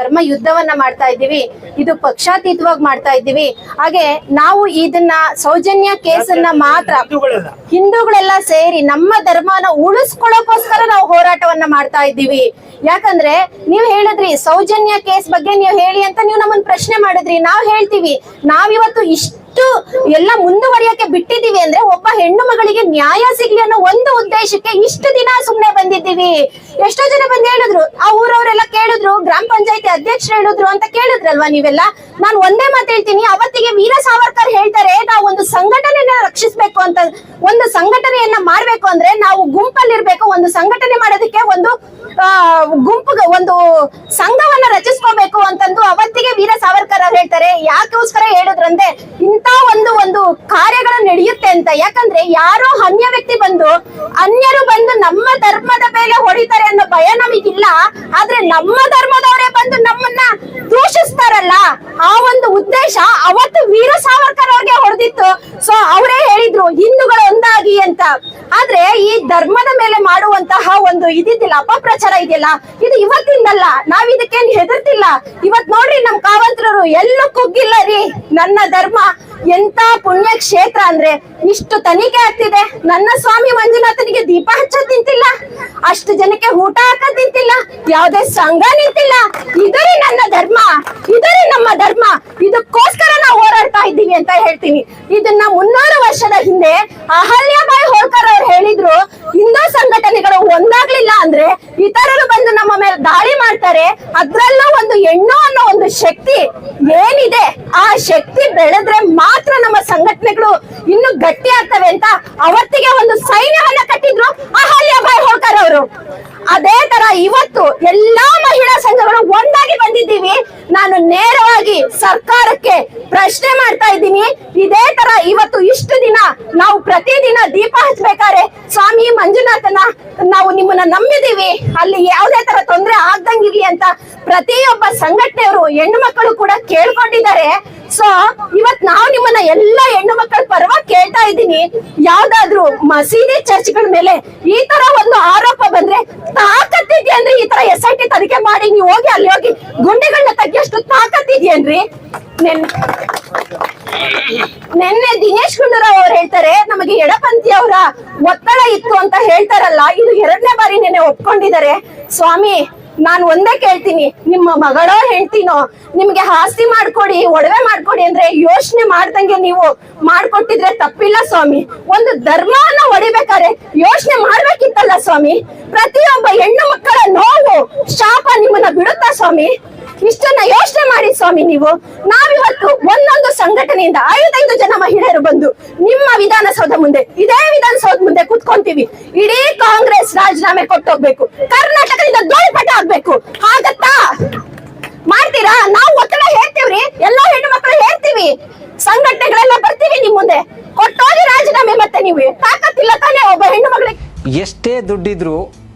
ಧರ್ಮ ಯುದ್ಧವನ್ನ ಮಾಡ್ತಾ ಇದ್ದೀವಿ ಇದು ಪಕ್ಷಾತೀತವಾಗಿ ಮಾಡ್ತಾ ಇದ್ದೀವಿ. ಹಾಗೆ ನಾವು ಇದನ್ನ ಸೌಜನ್ಯ ಕೇಸನ್ನ ಮಾತ್ರ ಹಿಂದೂಗಳೆಲ್ಲ. ಸೇರಿ ನಮ್ಮ ಧರ್ಮನ ಉಳಿಸ್ಕೊಳ್ಳೋಕೋಸ್ಕರ ನಾವು ಹೋರಾಟವನ್ನ ಮಾಡ್ತಾ ಇದ್ದೀವಿ. ಯಾಕಂದ್ರೆ ನೀವ್ ಹೇಳಿದ್ರಿ ಸೌಜನ್ಯ ಕೇಸ್ ಬಗ್ಗೆ ನೀವು ಹೇಳಿ ಅಂತ ನೀವು ನಮ್ಮನ್ನ ಪ್ರಶ್ನೆ ಮಾಡಿದ್ರಿ. ನಾವ್ ಹೇಳ್ತೀವಿ ನಾವಿವತ್ತು ಇಷ್ಟು ಎಲ್ಲ ಮುಂದುವರಿಯಕ್ಕೆ ಬಿಟ್ಟಿದೀವಿ ಅಂದ್ರೆ ಒಬ್ಬ ಹೆಣ್ಣು ಮಗಳಿಗೆ ನ್ಯಾಯ ಸಿಗ್ಲಿ ಅನ್ನೋ ಒಂದು ಉದ್ದೇಶಕ್ಕೆ ಇಷ್ಟು ದಿನ ಸುಮ್ನೆ ಬಂದಿದ್ದೀವಿ. ಎಷ್ಟೋ ಜನ ಬಂದು ಹೇಳಿದ್ರು ಕೇಳಿದ್ರು ಗ್ರಾಮ ಪಂಚಾಯತಿ ಅಧ್ಯಕ್ಷರು ಹೇಳಿದ್ರು ಅಂತ ಕೇಳಿದ್ರಲ್ವಾ ನೀವೆಲ್ಲ? ನಾನು ಒಂದೇ ಮಾತು ಹೇಳ್ತೀನಿ, ಅವತ್ತಿಗೆ ವೀರ ಸಾವರ್ಕರ್ ಹೇಳ್ತಾರೆ, ನಾವು ಒಂದು ಸಂಘಟನೆಯನ್ನ ರಕ್ಷಿಸಬೇಕು ಅಂತ, ಒಂದು ಸಂಘಟನೆಯನ್ನ ಮಾಡ್ಬೇಕು ಅಂದ್ರೆ ನಾವು ಗುಂಪಲ್ಲಿರ್ಬೇಕು, ಒಂದು ಸಂಘಟನೆ ಮಾಡೋದಕ್ಕೆ ಒಂದು ಗುಂಪು, ಒಂದು ಸಂಘವನ್ನ ರಚಿಸ್ಕೋಬೇಕು ಅಂತಂದು ಅವತ್ತಿಗೆ ವೀರ ಸಾವರ್ಕರ್ ಅವ್ರು ಹೇಳ್ತಾರೆ. ಯಾಕೋಸ್ಕರ ಹೇಳಿದ್ರಂದ್ರೆ ಇಂತ ಒಂದು ಒಂದು ಕಾರ್ಯಗಳು ನಡೆಯುತ್ತೆ ಅಂತ. ಯಾಕಂದ್ರೆ ಯಾರೋ ಅನ್ಯ ವ್ಯಕ್ತಿ ಬಂದು, ಅನ್ಯರು ಬಂದು ನಮ್ಮ ಧರ್ಮದ ಹೊಡಿತಾರೆ ಅನ್ನೋ ಭಯ ನಮಗಿಲ್ಲ. ಆದ್ರೆ ನಮ್ಮ ಧರ್ಮದವರೇ ಬಂದು ನಮ್ಮನ್ನ ದೂಷಿಸ್ತಾರಲ್ಲ, ಆ ಒಂದು ಉದ್ದೇಶ ಅವತ್ತು ವೀರ ಸಾವರ್ಕರ್ ಅವ್ರಿಗೆ ಹೊಡೆದಿತ್ತು. ಸೊ ಅವರೇ ಹೇಳಿದ್ರು, ಹಿಂದೂಗಳು ಒಂದಾಗಿ ಅಂತ. ಆದ್ರೆ ಈ ಧರ್ಮದ ಮೇಲೆ ಮಾಡುವಂತಹ ಒಂದು ಇದಿದ್ದಿಲ್ಲ, ಅಪಪ್ರಚಾರ ಇದೆಯಲ್ಲ ಇದು ಇವತ್ತಿಂದಲ್ಲ, ನಾವ್ ಇದಕ್ಕೇನು ಹೆದರ್ತಿಲ್ಲ. ಇವತ್ ನೋಡ್ರಿ ನಮ್ ಕಾವಂತರರು ಎಲ್ಲೂ ಕುಗ್ಗಿಲ್ಲ ರೀ ನನ್ನ ಧರ್ಮ. ಎಂತ ಪುಣ್ಯ ಕ್ಷೇತ್ರ ಅಂದ್ರೆ ಇಷ್ಟು ತನಿಖೆ ಆಗ್ತಿದೆ. ನನ್ನ ಸ್ವಾಮಿ ಮಂಜುನಾಥನಿಗೆ ದೀಪ ಹಚ್ಚ ನಿಂತಿಲ್ಲ ಅಷ್ಟು ಜನಕ್ಕೆ ಊಟ ಹಾಕ ತಿಂತಿಲ್ಲ. ಯಾವುದೇ ಸಂಘ ನಿಂತಿಲ್ಲ. ಇದರೇ ನನ್ನ ಧರ್ಮ. ಇದರೇ ನಮ್ಮ ಧರ್ಮ. ಇದಕ್ಕೋಸ್ಕರ ನಾವು ಹೋರಾಡ್ತಾ ಇದ್ದೀವಿ ಅಂತ ಹೇಳ್ತೀನಿ. ಇದನ್ನ ಮುನ್ನೂರು ವರ್ಷದ ಹಿಂದೆ ಅಹಲ್ಯಾಬಾಯಿ ಹೋಳ್ಕರ್ ಅವ್ರು ಹೇಳಿದ್ರು ಹಿಂದೂ ಸಂಘಟನೆಗಳು ಒಂದಾಗ್ಲಿಲ್ಲ ಅಂದ್ರೆ ಇತರರು ಬಂದು ನಮ್ಮ ಮೇಲೆ ದಾಳಿ ಮಾಡ್ತಾರೆ. ಅದ್ರಲ್ಲೂ ಒಂದು ಹೆಣ್ಣು ಅನ್ನೋ ಒಂದು ಶಕ್ತಿ ಏನಿದೆ? ಆ ಶಕ್ತಿ ಬೆಳೆದ್ರೆ ಮಾತ್ರ ನಮ್ಮ ಸಂಘಟನೆಗಳು ಇನ್ನು ಗಟ್ಟಿ ಆಗ್ತವೆ ಅಂತ ಅವತ್ತಿಗೆ ಒಂದು ಸೈನ್ಯವನ್ನ ಕಟ್ಟಿದ್ರು ಅಹಲ್ಯಾಬಾಯಿ ಹೋಳ್ಕರ್ ಅವರು. ಅದೇ ತರ ಇವತ್ತು ಎಲ್ಲಾ ಮಹಿಳಾ ಸಂಘಗಳು ಒಂದಾಗಿ ಬಂದಿದ್ದೀವಿ. ನಾನು ನೇರವಾಗಿ ಸರ್ಕಾರಕ್ಕೆ ಪ್ರಶ್ನೆ ಮಾಡ್ತಾ ಇದ್ದೀನಿ. ಇದೇ ತರ ಇವತ್ತು ಇಷ್ಟು ದಿನ ನಾವು ಪ್ರತಿದಿನ ದೀಪ ಹಚ್ಬೇಕಾದ್ರೆ ಸ್ವಾಮಿ ಮಂಜುನಾಥನ ನಾವು ನಿಮ್ಮನ್ನ ನಂಬಿದೀವಿ ಅಲ್ಲಿ ಯಾವ್ದೇ ತರ ತೊಂದರೆ ಆಗ್ದಂಗಿರ್ಲಿ ಅಂತ ಪ್ರತಿಯೊಬ್ಬ ಸಂಘಟನೆಯವರು ಹೆಣ್ಣು ಮಕ್ಕಳು ಕೂಡ ಕೇಳ್ಕೊಂಡಿದ್ದಾರೆ. ಸೊ ಇವತ್ ನಾವು ನಿಮ್ಮನ್ನ ಎಲ್ಲ ಹೆಣ್ಣು ಮಕ್ಕಳ ಪರವಾಗಿ ಕೇಳ್ತಾ ಇದ್ದೀನಿ. ಯಾವ್ದಾದ್ರು ಮಸೀದಿ ಚರ್ಚ್ಗಳ ಮೇಲೆ ಈ ತರ ಒಂದು ಆರೋಪ ಬಂದ್ರೆ ತರ ಎಸ್ ಐ ಟಿ ತನಿಖೆ ಮಾಡಿ, ನೀವು ಹೋಗಿ ಅಲ್ಲಿ ಹೋಗಿ ಗುಂಡೆಗಳನ್ನ ತೆಗಿಯೋಷ್ಟು ತಾಕತ್ತಿದ್ಯೇನ್ರಿ ನೆನ್, ನಿನ್ನೆ ದಿನೇಶ್ ಗುಂಡೂರಾವ್ ಅವ್ರು ಹೇಳ್ತಾರೆ, ನಮಗೆ ಎಡಪಂಥಿ ಅವರ ಒತ್ತಡ ಇತ್ತು ಅಂತ ಹೇಳ್ತಾರಲ್ಲ, ಇದು ಎರಡನೇ ಬಾರಿ ನೆನ್ನೆ ಒಪ್ಕೊಂಡಿದ್ದಾರೆ. ಸ್ವಾಮಿ ನಾನು ಒಂದೇ ಕೇಳ್ತೀನಿ, ನಿಮ್ಮ ಮಗಳೋ ಹೆಂಡ್ತಿನೋ, ನಿಮ್ಗೆ ಆಸ್ತಿ ಮಾಡ್ಕೊಡಿ, ಒಡವೆ ಮಾಡ್ಕೊಡಿ ಅಂದ್ರೆ ಯೋಚನೆ ಮಾಡ್ದಂಗೆ ನೀವು ಮಾಡ್ಕೊಟ್ಟಿದ್ರೆ ತಪ್ಪಿಲ್ಲ ಸ್ವಾಮಿ. ಒಂದು ಧರ್ಮವನ್ನ ಹೊಡಿಬೇಕಾದ್ರೆ ಯೋಚನೆ ಮಾಡ್ಬೇಕಿತ್ತಲ್ಲ ಸ್ವಾಮಿ. ಪ್ರತಿಯೊಬ್ಬ ಹೆಣ್ಣು ಮಕ್ಕಳ ನೋವು ಶಾಪ ನಿಮ್ಮನ್ನ ಬಿಡುತ್ತಾ ಸ್ವಾಮಿ? ಇಷ್ಟನ್ನ ಯೋಚನೆ ಮಾಡಿ ಸ್ವಾಮಿ ನೀವು. ನಾವಿವತ್ತು ಒಂದೊಂದು ಸಂಘಟನೆಯಿಂದ ಐದೈದು ಜನ ಮಹಿಳೆಯರು ಬಂದು ನಿಮ್ಮ ವಿಧಾನಸೌಧ ಮುಂದೆ, ಇದೇ ವಿಧಾನಸೌಧ ಮುಂದೆ ಕುತ್ಕೊಂತೀವಿ. ಇಡೀ ಕಾಂಗ್ರೆಸ್ ರಾಜೀನಾಮೆ ಕೊಟ್ಟೋಗ್ಬೇಕು. ಕರ್ನಾಟಕದಿಂದ ಧೂಳಿಪಟ ಆಗ್ಬೇಕು. ಆಗತ್ತಾ ಮಾಡ್ತೀರಾ? ನಾವು ಒತ್ತಡ ಹೇಳ್ತೀವ್ರಿ. ಎಲ್ಲಾ ಹೆಣ್ಣು ಮಕ್ಕಳು ಹೇಳ್ತೀವಿ. ಸಂಘಟನೆಗಳೆಲ್ಲ ಬರ್ತೀವಿ ನಿಮ್ ಮುಂದೆ. ಕೊಟ್ಟೋಗಿ ರಾಜೀನಾಮೆ ಮತ್ತೆ ನೀವು. ತಾಕತ್ತಿಲ್ಲ ತಾನೇ ಒಬ್ಬ ಹೆಣ್ಣು ಮಗಳಿಗೆ. ಎಷ್ಟೇ ದುಡ್ಡಿದ್ರೂ